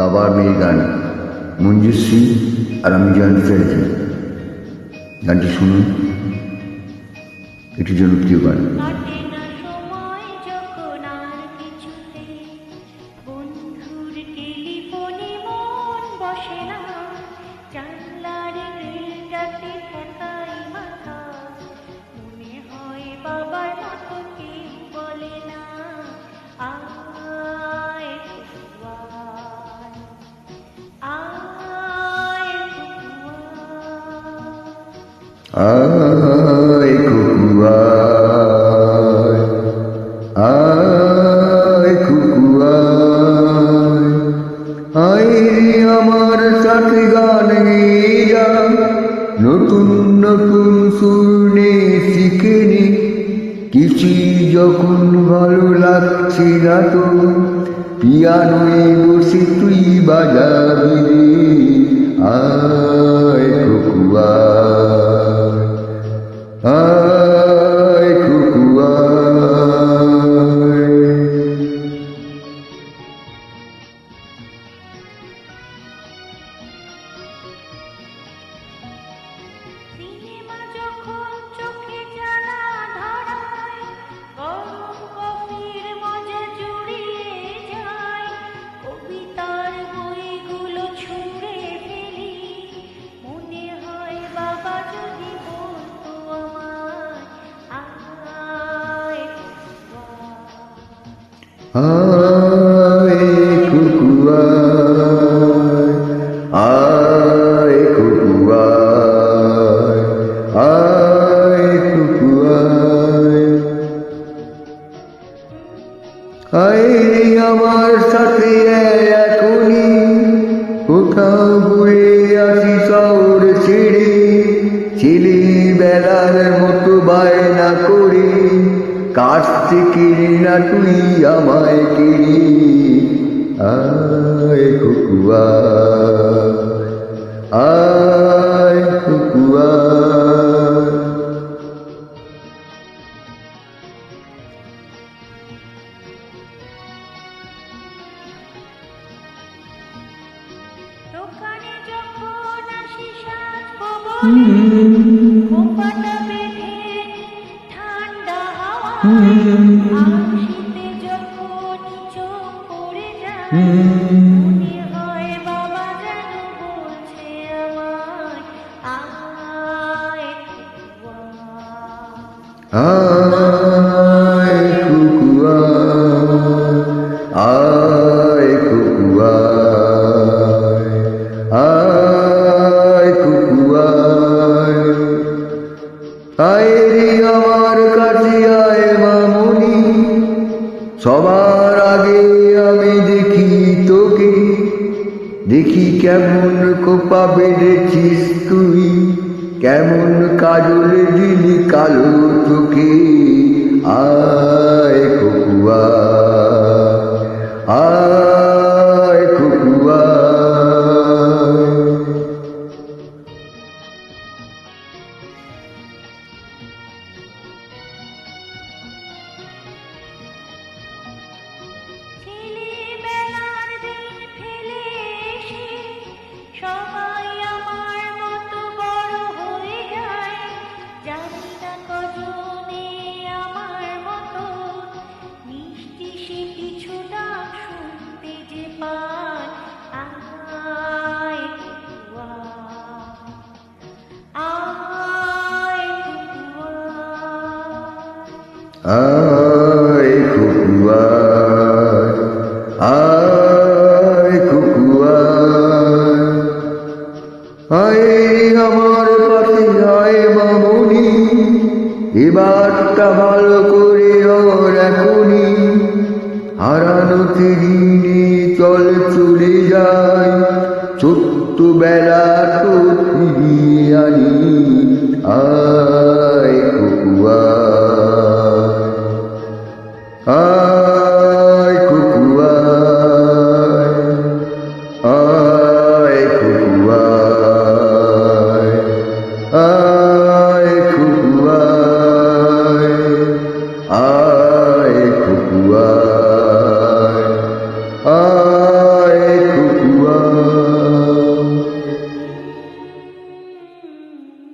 বাবা মেয়ে গান মঞ্জুর সিং আর আমি জয়ন্ত চ্যাটার্জি। গানটি শুনুন একটি জনপ্রিয় গান। আয় কুকুয়ায় আয় কুকুয়ায় আয় আমার সাথে গান যা নতুন নতুন শুনে শিখে নে কিছু যখন ভালো লাগছে না তো, পিয়ানোয় বসে তুই বাজাবি। আয় আয় কুকুয়ায় আয় কুকুয়ায় আয় কুকুয়ায়। আয় আমার সাথে এখনই কোথাও কাছ থেকে না তুই আমায় কিনি। আয় কুকুয়া আয় কুকুয়া। দোকানে যখন আসি বেঁধে ঠান্ডা আর যখন পড়ে যায় বাবা যেন সবার আগে আমি দেখি তোকে। দেখি কেমন কোপা বেড়েছিস তুই, কেমন কাজল দিলি কালো তোকে আয় আয় কুকুয়া আয় কুকুয়া আয় আমার এবারটা ভালো করে চল চলে যায় ছোট্ট বেলা তো ফিরিয়ে